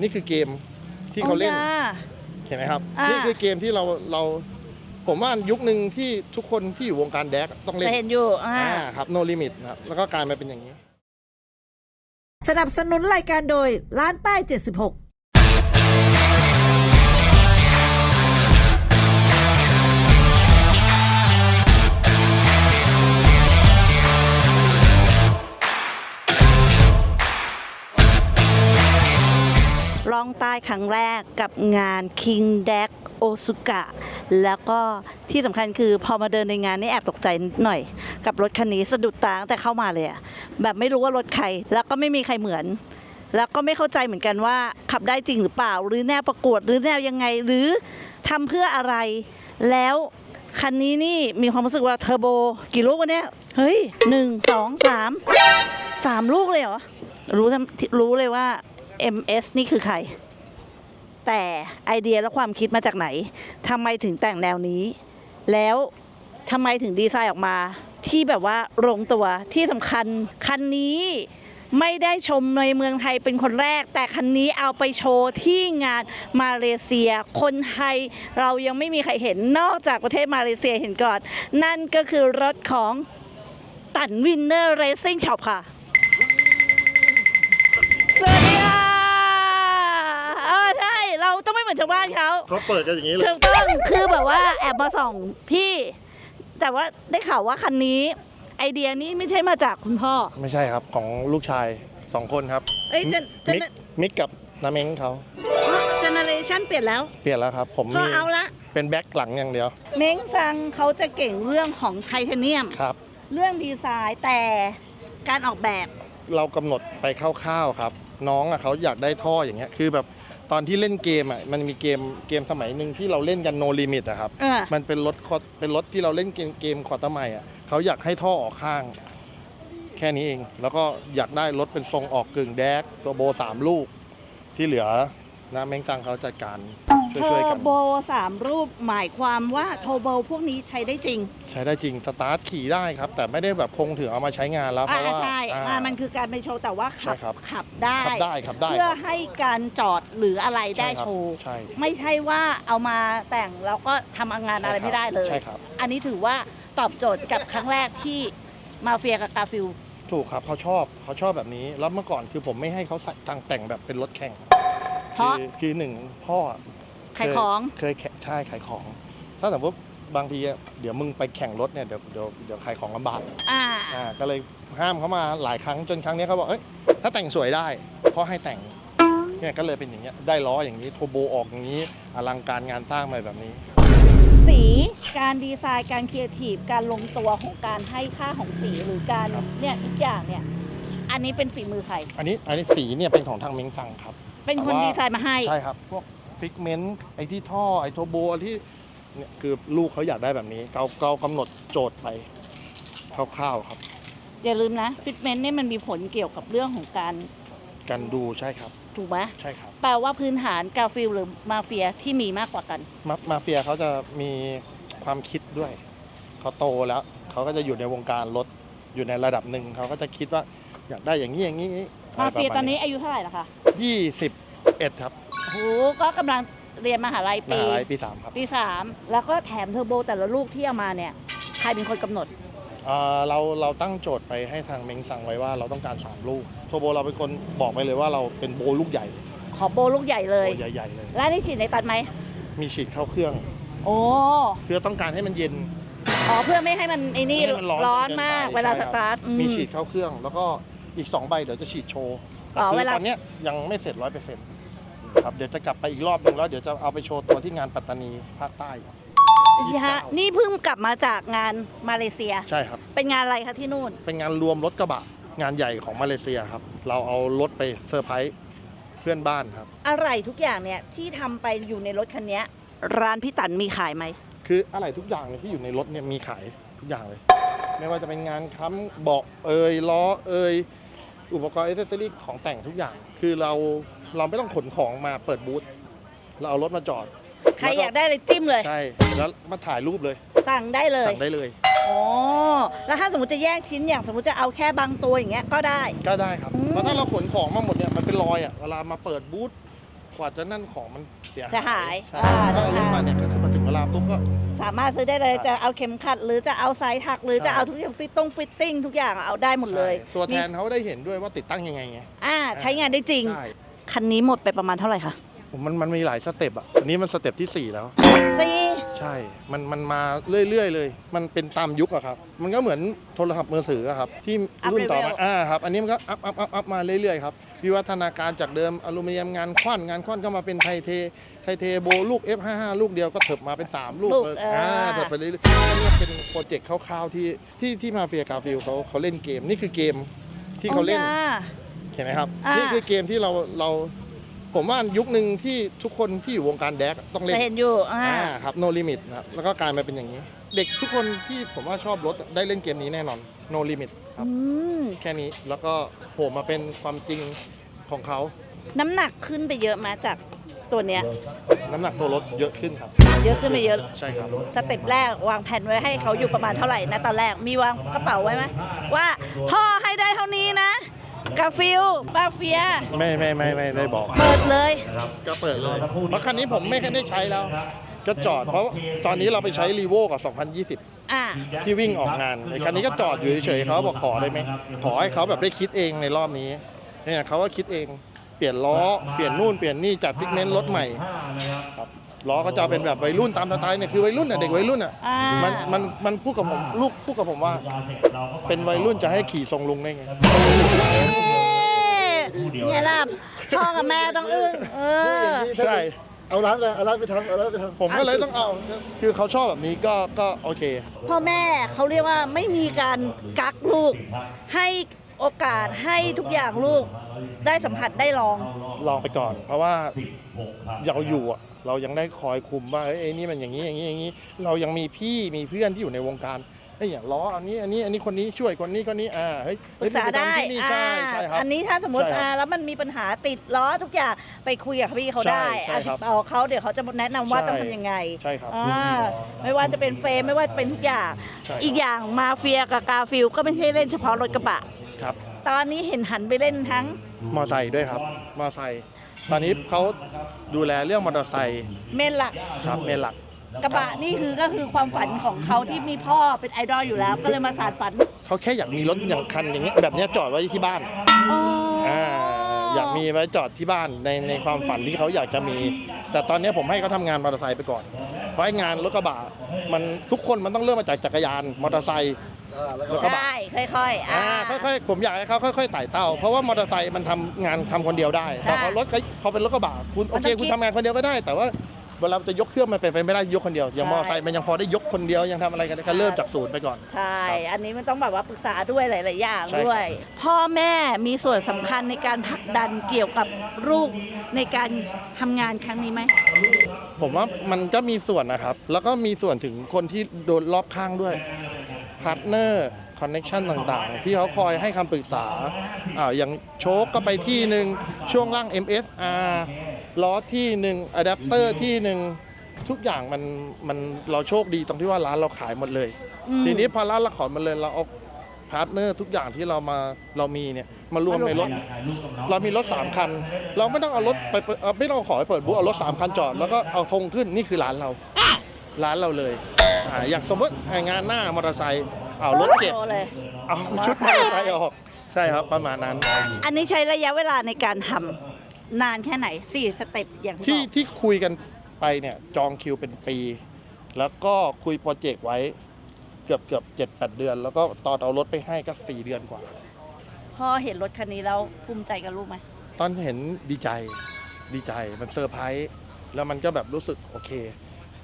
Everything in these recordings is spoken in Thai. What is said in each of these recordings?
นี่คือเกมที่เขาเล่นอ๋อจ้าเห็นไหมครับ อ่านี่ นี่คือเกมที่เราเรา ผมว่ายุคหนึ่งที่ทุกคนที่อยู่วงการแดกต้องเล่นจะเห็นอยู่อ่าอ่าครับ no limit นะครับแล้วก็กลายมาเป็นอย่างนี้ สนับสนุนรายการโดยร้านป้าย 76 ลองใต้ครั้งแรกกับงาน King d e c โอซุกะแล้วก็ที่สำคัญคือพอมาเดินในงานนี่แอบตกใจนิดหน่อย กับรถคันนี้สะดุดตาตั้งแต่เข้ามาเลยอะแบบไม่รู้ว่ารถใคร แล้วก็ไม่มีใครเหมือน แล้วก็ไม่เข้าใจเหมือนกันว่าขับได้จริงหรือเปล่า หรือแนวประกวดหรือแนวยังไงหรือทำเพื่ออะไร แล้วคันนี้นี่มีความรู้สึกว่าเทอร์โบกี่ลูกวะเนี่ยเฮ้ยหนึ่งสองสามสามลูกเลยเหรอรู้รู้เลยว่า MS นี่คือใคร แต่ไอเดียและความคิดมาจากไหนทำไมถึงแต่งแนวนี้ แล้วทำไมถึงดีไซน์ออกมา ที่แบบว่าลงตัวที่สำคัญคันนี้ไม่ได้ชมในเมืองไทยเป็นคนแรก แต่คันนี้เอาไปโชว์ที่งานมาเลเซีย คนไทยเรายังไม่มีใครเห็นนอกจากประเทศมาเลเซียเห็นก่อน นั่นก็คือรถของตันวินเนอร์เรซิ่งช็อปค่ะ ต้องไม่เหมือนชาวบ้านเขาเขาเปิดกันอย่างนี้เลยถูกต้องคือแบบว่าแอบมาส่องพี่ แต่ว่าได้ข่าวว่าคันนี้ ไอเดียนี้ไม่ใช่มาจากคุณพ่อ ไม่ใช่ครับของลูกชายสองคนครับเอ้ยเจนเจนมิกมิกกับนาเม้งเขาเจเนเรชันเปลี่ยนแล้ว เปลี่ยนแล้วครับ ผมพ่อมีเอาละเป็นแบ็คหลังอย่างเดียวเม้งซังเขาจะเก่งเรื่องของไทเทเนียม ครับ เรื่องดีไซน์แต่การออกแบบ เรากำหนดไปคร่าวๆครับ น้องอะเขาอยากได้ท่ออย่างเงี้ยคือแบบ ตอนที่เล่นเกมอะมันมีเกมเกมสมัยหนึ่งที่เราเล่นกันโนลิมิตอะครับ เออ มันเป็นรถคอเป็นรถที่เราเล่นเกมเกมคอร์ตไมอะเขาอยากให้ท่อออกข้าง แค่นี้เอง แล้วก็อยากได้รถเป็นทรงออกกึ่งแดกตัวโบสามลูก ที่เหลือ นะเม้งซังเขาจัดการช่เทอวยๆกัร์นโบสามรูปหมายความว่าเทอร์โบพวกนี้ใช้ได้จริงใช้ได้จริงสตาร์ทขี่ได้ครับ แต่ไม่ได้แบบคงถือเอามาใช้งานแล้วเพอ่าราะว่าใช่อ่า อ่ามันคือการไปโชว์แต่ว่าใช่ขับครับขับได้ ขับได้ขับได้เพื่อครับให้การจอดหรืออะไรได้ใช่ครับโชว์ใช่ ไม่ใช่ว่าเอามาแต่งแล้วก็ทำงานอะไรไม่ได้เลย ใช่ครับ อันนี้ถือว่าตอบโจทย์กับครั้งแรกที่มาเฟียกับกาฟิล ถูกครับเขาชอบเขาชอบแบบนี้ แล้วเมื่อก่อนคือผมไม่ให้เขาใส่ตังแต่งแบบเป็นรถแข่ง เพราะคือคือหนึ่งพ่อขายของ เคยเคยแข่งใช่ขายของ ถ้าสมมติบางทีอะเดี๋ยวมึงไปแข่งรถเนี่ยเดี๋ยวเดี๋ยวเดี๋ยวขายของลำบากอ่า อ่าก็เลยห้ามเขามาหลายครั้งจนครั้งเนี้ยเขาบอกเอ้ยถ้าแต่งสวยได้พ่อให้แต่งเนี่ยก็เลยเป็นอย่างเงี้ยได้ล้ออย่างนี้โทโบออกอย่างนี้อลังการงานสร้างมาแบบนี้ สีการดีไซน์การครีเอทีฟการลงตัวของการให้ค่าของสีหรือการครับ เนี่ยทุกอย่างเนี่ย อันนี้เป็นฝีมือใคร อันนี้อันนี้สีเนี่ยเป็นของทางเม้งซังครับ เป็นคนแต่ว่าดีไซน์มาให้ ใช่ครับ พวกฟิกเมนต์ไอที่ท่อไอโทโบที่เนี่ยคือลูกเขาอยากได้แบบนี้เราเรากำหนดโจทย์ไปคร่าวๆครับ อย่าลืมนะฟิตเมนต์เนี่ยมันมีผลเกี่ยวกับเรื่องของการการดูใช่ครับถูกไหมใช่ครับ แปลว่าพื้นฐานกาฟิลหรือมาเฟียที่มีมากกว่ากัน มามาเฟียเขาจะมีความคิดด้วย เขาโตแล้ว เขาก็จะอยู่ในวงการรถอยู่ในระดับหนึ่ง เขาก็จะคิดว่าอยากได้อย่างนี้อย่างนี้มาเฟียตอนนี้อายุเท่าไหร่ละคะ ยี่สิบเอ็ดครับโหก็กำลังเรียนมหาลัยมปีหาลัยปีสามครับปีสามแล้วก็แถมเทอร์โบแต่ละลูกที่เอามาเนี่ยใครเป็นคนกำหนด เอ่อเราเราตั้งโจทย์ไปให้ทางเม้งสั่งไว้ว่าเราต้องการ 3 ลูกโทโบเราเป็นคนบอกไปเลยว่าเราเป็นโบลูกใหญ่ขอโบลูกใหญ่เลย โบใหญ่ๆเลย แล้วนี่ฉีดในตัดไหมมีฉีดเข้าเครื่อง โอ้เพื่อต้องการให้มันเย็นอ๋อเพื่อไม่ให้มันไอ้นี่ไม่ให้มันร้อนร้อนจนเกินไปมาก เวลาใช่สครับตาร์ทอืมีฉีดเข้าเครื่อง แล้วก็อีก 2 ใบเดี๋ยวจะฉีดโชว์ อ๋อแต่คืเวลา ตอนเนี้ยยังไม่เสร็จร้อยเปอร์เซ็นต์ครับเดี๋ยวจะกลับไปอีกรอบหนึงแล้วเดี๋ยวจะเอาไปโชว์ตัวที่งานปัตตานีภาคใต้ฮะ29นี่เพิ่งกลับมาจากงานมาเลเซีย ใช่ครับ เป็นงานอะไรคะที่นู่น เป็นงานรวมรถกระบะงานใหญ่ของมาเลเซียครับ เราเอารถไปเซอร์ไพรส์เพื่อนบ้านครับ อะไรทุกอย่างเนี่ยที่ทำไปอยู่ในรถคันเนี้ยร้านพี่ตันมีขายไหม คืออะไรทุกอย่างเนี่ยที่อยู่ในรถเนี่ยมีขายทุกอย่างเลย ไม่ว่าจะเป็นงานค้ำเบาะเอยล้อเอย อุปกรณ์อิเซอรี่ของแต่งทุกอย่าง คือเราเราไม่ต้องขนของมาเปิดบูธเราเอารถมาจอดใครอยากได้เลยจิ้มเลย ใช่แล้วมาถ่ายรูปเลย สั่งได้เลยสั่งได้เลยอ๋อแล้วถ้าสมมติจะแยกชิ้นอย่างสมมติจะเอาแค่บางตัวอย่างเงี้ยก็ได้ ก็ได้ครับอืมเพราะถ้าเราขนของมาหมดเนี่ยมันเป็นรอยอะเวลามาเปิดบูธกว่าจะนั่นของมันเสียจะหายใช่อ่าถ้าเอารถมาเนี่ยก็คือมาถึงเวลาปุ๊บก็ สามารถซื้อได้เลยใช่จะเอาเข็มขัด หรือจะเอาสายถัก หรือใช่จะเอาทุกอย่างฟิตตรงฟิตติ้งทุกอย่างเอาได้หมดเลยใช่ตัวแทนเขาได้เห็นด้วยว่าติดตั้งยังไงไงอ่าใช้งานได้จริง ใช่คันนี้หมดไปประมาณเท่าไหร่คะ ผมมันมันมีหลายสเต็ปอะอันนี้มันสเต็ปที่สี่แล้ว สี่ ใช่ มันมันมาเรื่อยๆเลย มันเป็นตามยุคอะครับ มันก็เหมือนโทรศัพท์มือถืออะครับ ที่รุ่นต่อมาอ่าครับ อันนี้มันก็อัพอัพอัพอัพมาเรื่อยๆครับ วิวัฒนาการจากเดิมอลูมิเนียมงานควันงานควันก็มาเป็นไทเท ไทเทโบลูก F55 ลูกเดียวก็เถิบมาเป็น 3 ลูกลูกเลยเอออ่ อ่าเถิบไปเรื่อยๆอันนี้เป็นโปรเจกต์คร่าวๆที่ที่ที่มาเฟียกาฟิลเขาเขาเล่นเกม นี่คือเกมที่เขาเล่นโอ้ยาเห็นไหมครับ อ่านี่ นี่คือเกมที่เราเรา ผมว่ายุคหนึ่งที่ทุกคนที่อยู่วงการแดกต้องเล่นจะเห็นอยู่อ่าอ่าครับ no limit นะครับแล้วก็กลายมาเป็นอย่างนี้ เด็กทุกคนที่ผมว่าชอบรถได้เล่นเกมนี้แน่นอน no limit ครับ อืมแค่นี้แล้วก็โผล่มาเป็นความจริงของเขา น้ำหนักขึ้นไปเยอะมาจากตัวเนี้ย น้ำหนักตัวรถเยอะขึ้นครับ เยอะขึ้นไปเยอะ ใช่ครับ สเต็ปแรกวางแผนไว้ให้เขาอยู่ประมาณเท่าไหร่นะตอนแรกมีวางกระเป๋าไว้ไหมว่าพ่อให้ได้เท่านี้นะ กาฟิลบาเฟีย ไม่ไม่ไม่ไม่ได้บอก เปิดเลย ก็เปิดเลย เพราะคันนี้ผมไม่เคยได้ใช้แล้ว ก็จอดเพราะตอนนี้เราไปใช้รีโวกับ 2020 อ่าที่วิ่งออกงานไอ้คันนี้ก็จอดอยู่เฉยๆเขาบอกขอได้ไหมขอให้เขาแบบได้คิดเองในรอบนี้เนี่ยเขาก็คิดเอง เปลี่ยนล้อ เปลี่ยนนู่นเปลี่ยนนี่จัดฟิกเมนต์รถใหม่ครับ ล้อก็จะเป็นแบบวัยรุ่นตามสไตล์เนี่ยคือวัยรุ่นอะเด็กวัยรุ่นอะอ่ามันมันมันพูดกับผมลูกพูดกับผมว่า เป็นวัยรุ่นจะให้ขี่ทรงลุงได้ไง เนี่ยล่ะพ่อกับแม่ต้องอึ้งเออ ใช่ เอาร้านเลยเอาร้านไปทำเอาร้านไปทำผมก็เลยต้องเอา คือเขาชอบแบบนี้ก็ก็โอเค พ่อแม่เขาเรียกว่าไม่มีการกักลูก ให้โอกาสให้ทุกอย่างลูก ได้สัมผัสได้ลอง ลองไปก่อน เพราะว่าเราอยู่อะ เรายังได้คอยคุมว่าเอ้ยไอ้นี่มันอย่างนี้อย่างนี้อย่างนี้ เรายังมีพี่มีเพื่อนที่อยู่ในวงการไอ้ยอย่างล้ออันนี้อันนี้อันนี้คนนี้ช่วยคนนี้คนนี้อ่าเฮ้ยปรึกษาเฮ้ยได้มึงปทำที่นี่ใช่อ่าใช่ครับ อันนี้ถ้าสมมติใช่ครับอ่าแล้วมันมีปัญหาติดล้อทุกอย่างไปคุยกับพี่เขาได้ใช่ใช่ครับเอาเขาเดี๋ยวเขาจะแนะนำว่าใช่ ต้องทำยังไงใช่ครับ อ่าไม่ว่าจะเป็นเฟรมไม่ว่าจะเป็นทุกอย่าง ใช่ครับ อีกอย่างมาเฟียกับกาฟิลก็ไม่ใช่เล่นเฉพาะรถกระบะ ครับ ตอนนี้เห็นหันไปเล่นทั้งมอไซค์ด้วยครับมอไซค์ ตอนนี้เขาดูแลเรื่องมอเตอร์ไซค์เมนหลัก ครับเมนหลัก กระบะนี่คือก็คือความฝันของเขาที่มีพ่อเป็นไอดอลอยู่แล้ว ก็เลยมาสานฝันเขาแค่อยากมีรถอย่างคันอย่างเงี้ยแบบเนี้ยจอดไว้ที่บ้านอ๋อออ่าอยากมีไว้จอดที่บ้านในในความฝันที่เขาอยากจะมี แต่ตอนนี้ผมให้เขาทำงานมอเตอร์ไซค์ไปก่อน เพราะไอ้งานรถกระบะมันทุกคนมันต้องเริ่มมาจากจักรยานมอเตอร์ไซค์อ่า แล้วก็รถกระบะได้ ค่อยๆอ่าค่อยๆ ผมอยากให้เขาค่อยๆไต่เต้า เพราะว่ามอเตอร์ไซค์มันทำงานทำคนเดียวได้ แต่พอรถก็พอเป็นรถกระบะคุณโอเคมันต้องคิดคุณทำงานคนเดียวก็ได้ แต่ว่าเวลาจะยกเครื่องมันเป็นไปไม่ได้ยกคนเดียว อย่างใช่มอเตอร์ไซค์มันยังพอได้ยกคนเดียวยังทำอะไรกันได้ก็เริ่มจากศูนย์ไปก่อน ใช่ อันนี้มันต้องแบบว่าปรึกษาด้วยหลาย ๆ อย่างใช่ครับ ด้วย พ่อแม่มีส่วนสำคัญในการผลักดันเกี่ยวกับลูกในการทำงานครั้งนี้ไหม ผมว่ามันก็มีส่วนนะครับ แล้วก็มีส่วนถึงคนที่โดนรอบข้างด้วย พาร์ทเนอร์คอนเน็ชันต่างๆ ที่เขาคอยให้คำปรึกษาอ่าอย่างโชคก็ไปที่หนึ่งช่วงล่าง MSR ล้อที่หนึ่งอะแดปเตอร์ที่หนึ่งทุกอย่างมันมันเราโชคดีตรงที่ว่าร้านเราขายหมดเลย อืม ทีนี้พอร้านเราขายหมดเลยเราเอาพาร์ทเนอร์ทุกอย่างที่เรามาเรามีเนี่ยมารวมในรถ เรามีรถ 3 คัน เราไม่ต้องเอารถไปเปิดเอ่อไม่ต้องขอให้เปิดบูธเอารถ 3 คันจอด แล้วก็เอาธงขึ้นนี่คือร้านเรา ร้านเราเลยอ่าอย่างสมมติอ่างานหน้ามอเตอร์ไซค์เอารถเก็บ โชว์เลย เอาชุดมอเตอร์ไซค์ออก ใช่ครับประมาณนั้น อันนี้ใช้ระยะเวลาในการทำนานแค่ไหนสี่สเต็ปอย่างที่ที่บอกที่คุยกันไปเนี่ยจองคิวเป็นปี แล้วก็คุยโปรเจกต์ไว้เกือบเกือบเจ็ดแปดเดือน แล้วก็ตอนเอารถไปให้ก็สี่เดือนกว่า พ่อเห็นรถคันนี้แล้วภูมิใจกับลูกไหมตอนเห็นดีใจดีใจมันเซอร์ไพรส์แล้วมันก็แบบรู้สึกโอเค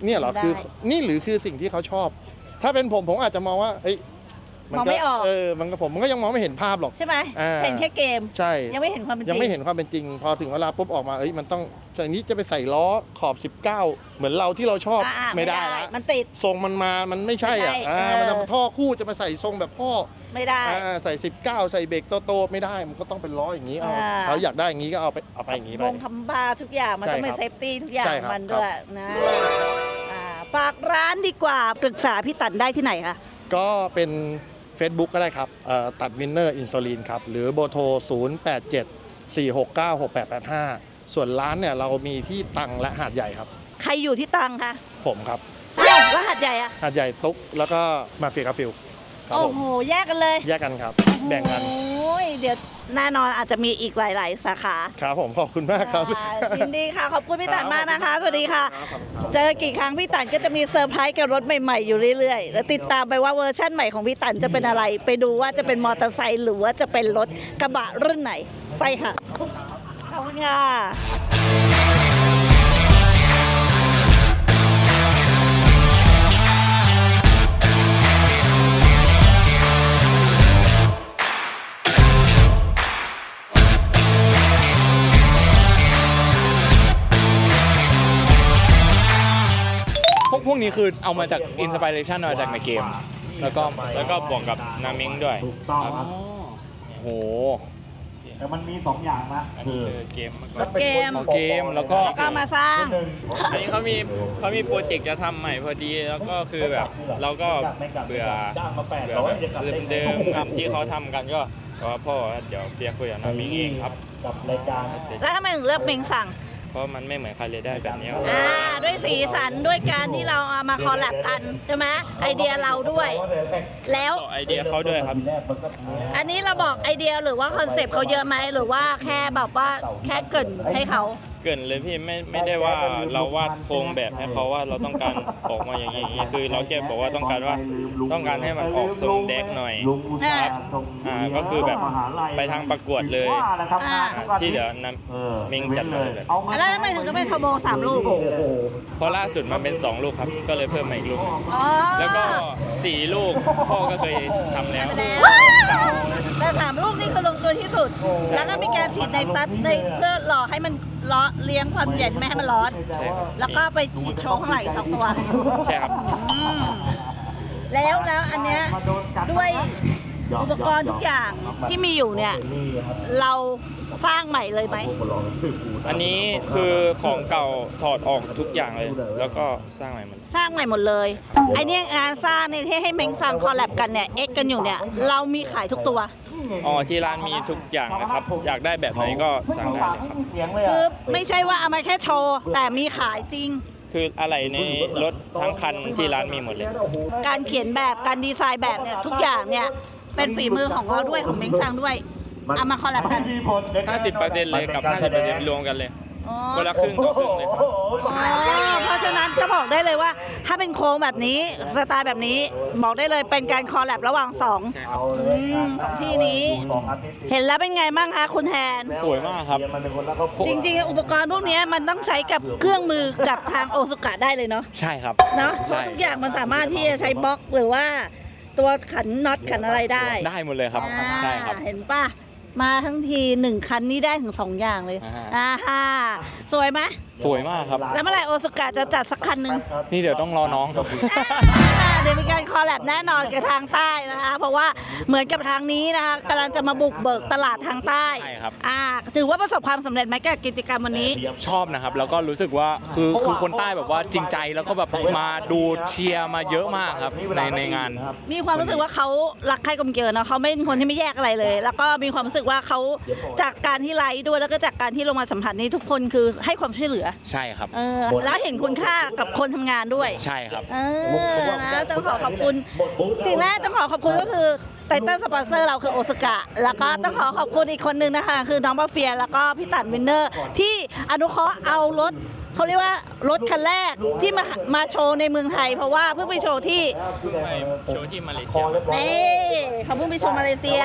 เนี่ยเหรอคือนี่หรือคือสิ่งที่เขาชอบ ถ้าเป็นผมผมอาจจะมองว่าเอ้ย มองไม่ออก เออมันก็ผมมันก็ยังมองไม่เห็นภาพหรอก ใช่ไหมอ่า เห็นแค่เกม ใช่ ยังไม่เห็นความเป็นจริงยังไม่เห็นความเป็นจริง พอถึงเวลาปุ๊บออกมาเอ้ยมันต้องจากนี้จะไปใส่ล้อขอบ 19 เหมือนเราที่เราชอบอ่าๆไม่ได้ละมันติด ทรงมันมามันไม่ใช่อะไม่ใช่อ่าเออ มันทำท่อคู่จะมาใส่ทรงแบบพ่อไม่ได้ อ่าใส่ 19 ใส่เบรกโตๆไม่ได้มันก็ต้องเป็นล้ออย่างนี้เอาอ่า เขาอยากได้อย่างนี้ก็เอาไปเอาไปอย่างนี้ไป วงคำบาทุกอย่างมันใช่ต้องเป็นครับเซฟตี้ทุกอย่างใช่ครับ มันด้วยนะอ่าฝากร้านดีกว่าปรึกษาพี่ตันได้ที่ไหนคะ ก็เป็น Facebook ก็ได้ครับเอ่อตัดวินเนอร์อินซูลินครับ หรือโบโทร 0 8 7 4 6 9 6 8 8 5 ส่วนร้านเนี่ยเรามีที่ตังและหาดใหญ่ครับ ใครอยู่ที่ตรังคะผมครับอ้าวแล้วหัดใหญ่อะหาดใหญ่ตุ๊กแล้วก็มาเฟียกาฟิลครับโอ้ผมโห แยกกันเลย แยกกันครับ แบ่งกัน โอ้ยเดี๋ยว แน่นอนอาจจะมีอีกหลาย ๆ สาขาครับผมขอบคุณมากครับอ่ายินดีค่ะ ขอบคุณพี่ตันมากนะคะ สวัสดีค่ะครับเจอกี่ครั้งพี่ตันก็จะมีเซอร์ไพรส์กับรถใหม่ ๆ อยู่เรื่อย ๆ แล้วติดตามไปว่าเวอร์ชั่นใหม่ของพี่ตันจะเป็นอะไร ไปดูว่าจะเป็นมอเตอร์ไซค์หรือว่าจะเป็นรถกระบะรุ่นไหน ไปค่ะ ขอบคุณค่ะ วกพวกนี้คือเอามาจากอินสปิเรชันมาจากในเกม แล้วก็แล้วก็บวกกับนามิงด้วย ถูกต้องอ๋อครับโหแต่มันมีสองอย่างนะอันคืนี้อคือเกมมาก่รอนถเกมของเกมแล้วก็ แล้วก็มาสร้างหนึ่งอันนี้เขามีเขามีโปรเจกต์จะทำใหม่พอดีแล้วก็คือแบบเราก็เบื่อจ้างมาแปดเบื่อร้อแบยบจะกลับได้ไงเดิมๆคำที่เขาทำกันก็ก็ว่าพ่อเดี๋ยวเฟียคุยกับนามิงเองครับ กับรายการ แล้วทำไมถึงเลือกเมงสั่งเพ ราะมันไม่เหมือนใครเลยได้แบบนี้อ่าด้วยสีสันด้วยการที่เราเอามาคอลแลบกันใช่ไหมไอเดียเราด้วย แล้ว ต่อไอเดียเขาด้วยครับทีแรกมันก็อันนี้เราบอกไอเดียหรือว่าคอนเซปต์เขาเยอะไหมหรือว่าแค่แบบว่าแค่เกรินให้เขาเกินเลยพี่ไม่ไม่ได้ว่าเราวาดโครงแบบให้เขาว่าเราต้องการออกมาอย่างนี้อย่างนี้คือเราแค่บอกว่าต้องการว่าต้องการให้มันออกทรงแดกหน่อยลุงอุตส่าห์ส่งอ่าก็คือแบบมหาลัยไปทางประกวดเลยว่านะครับอ่าอ่าที่เหลือนเออำมิงจัดมาเลยแบบเอาาแล้วทำไมถึงต้องเป็นเทอร์โบสามลูกโอ้โหเพราะล่าสุดมันเป็น 2 ลูกครับ ก็เลยเพิ่มมาอีกลูกหนึ่งอ๋อแล้วก็ 4 ลูกพ่อก็เคยทำแล้วแล้วแต่สามลูกนี่คือลงตัวที่สุด แล้วก็มีการฉีดในตัดในเพื่อหล่อให้มัน ล้อเลี้ยงความเย็นไม่ให้มันร้อน ใช่ครับ แล้วก็ไปฉีดโชว์ข้างหลังอีกสองตัวใช่ครับ อืมแล้วแล้วอันเนี้ยด้วยอุปกรณ์ทุกอย่างที่มีอยู่เนี่ย เราสร้างใหม่เลยไหม อันนี้คือของเก่าถอดออกทุกอย่างเลย แล้วก็สร้างใหม่หมด สร้างใหม่หมดเลย ไอเนี้ยงานสร้างเนี่ยที่ให้เม้งสร้างคอลแลบกันเนี่ย เอ็กกันอยู่เนี่ย เรามีขายทุกตัว อ๋อที่ร้านมีทุกอย่างนะครับ อยากได้แบบไหนก็สั่งได้เลยครับ คือไม่ใช่ว่าเอามาแค่โชว์แต่มีขายจริง คืออะไรในรถทั้งคันที่ร้านมีหมดเลย การเขียนแบบการดีไซน์แบบเนี่ยทุกอย่างเนี่ยเป็นฝีมือของเราด้วยของเม้งสร้างด้วยเอามาคอลแลบกัน 50%เลยกับ 50%รวมกันเลย อ๋อคนละครึ่งต่อครึ่งเลยครับ อ๋อเพราะฉะนั้นจะบอกได้เลยว่า ถ้าเป็นโครงแบบนี้สไตล์แบบนี้ บอกได้เลยเป็นการคอลแลบระหว่างสองอืมของที่นี้ เห็นแล้วเป็นไงบ้างคะคุณแทน สวยมากครับ จริงๆ อุปกรณ์พวกเนี้ยมันต้องใช้กับเครื่องมือกับทางโอซุกะได้เลยเนาะใช่ครับเนาะเพใช่ราะทุกอย่างมันสามารถที่จะใช้บล็อกหรือว่า ตัวขันน็อตขันอะไรได้ได้หมดเลยครับ อ่าใช่ครับ เห็นป่ะ มาทั้งทีหนึ่งคันนี้ได้ถึงสองอย่างเลยอ่าฮะ อ่าฮะสวยไหมสวยมากครับ แล้วเมื่อไหร่โอซุกะจะจัดสักคันหนึ่ง นี่เดี๋ยวต้องรอน้องครับ อ่าเดี๋ยวมีการคอลแลบแน่นอนกับทางใต้นะคะ เพราะว่าเหมือนกับทางนี้นะคะกำลังจะมาบุกเบิกตลาดทางใต้ใช่ครับ อ่าถือว่าประสบความสำเร็จไหมกับกิจกรรมวันนี้ ชอบนะครับ แล้วก็รู้สึกว่าคือคือคนใต้แบบว่าจริงใจแล้วก็แบบมาดูเชียร์มาเยอะมากครับในในงาน มีความรู้สึกว่าเขารักใครกลมเกลียวเนาะเขาไม่เป็นคนที่ไม่แยกอะไรเลย แล้วก็มีความรู้สึกว่าเขาจากการที่ไลฟ์ด้วยแล้วก็จากการที่ลงมาสัมผัสนี้ทุกคนคือให้ความช่วยเหลือใช่ครับ เออแล้วเห็นคุณค่ากับคนทำงานด้วย ใช่ครับ เออนะต้องขอขอบคุณ สิ่งแรกต้องขอขอบคุณก็คือไตเติ้ลสปอนเซอร์เราคือโอสกะ แล้วก็ต้องขอขอบคุณอีกคนหนึ่งนะคะ คือน้องบาเฟียแล้วก็พี่ตันวินเนอร์ ที่อนุเคราะห์เอารถเขาเรียกว่ารถคันแรกที่มามาโชว์ในเมืองไทย เพราะว่าเพิ่งไปโชว์ที่ไปโชว์ที่มาเลเซียนี่เขาเพิ่งไปชมมาเลเซีย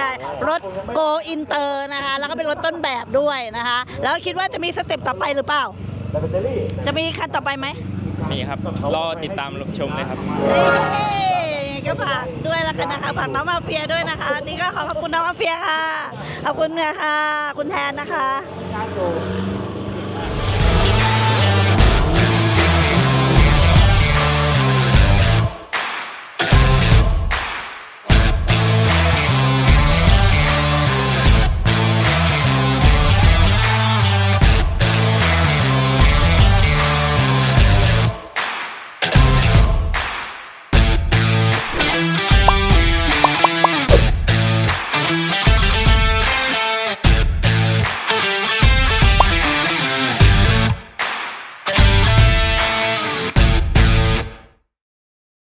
รถโกอินเตอร์นะคะ แล้วก็เป็นรถต้นแบบด้วยนะคะ แล้วคิดว่าจะมีสเต็ปต่อไปหรือเปล่า จะมีคันต่อไปไหม มีครับ รอติดตามชมเลยครับเอ้ยก็ฝากด้วยละกันนะคะฝากน้องมาเฟียด้วยนะคะนี่ก็ขอขอบคุณน้องมาเฟียค่ะ ขอบคุณนะคะคุณแทนนะคะ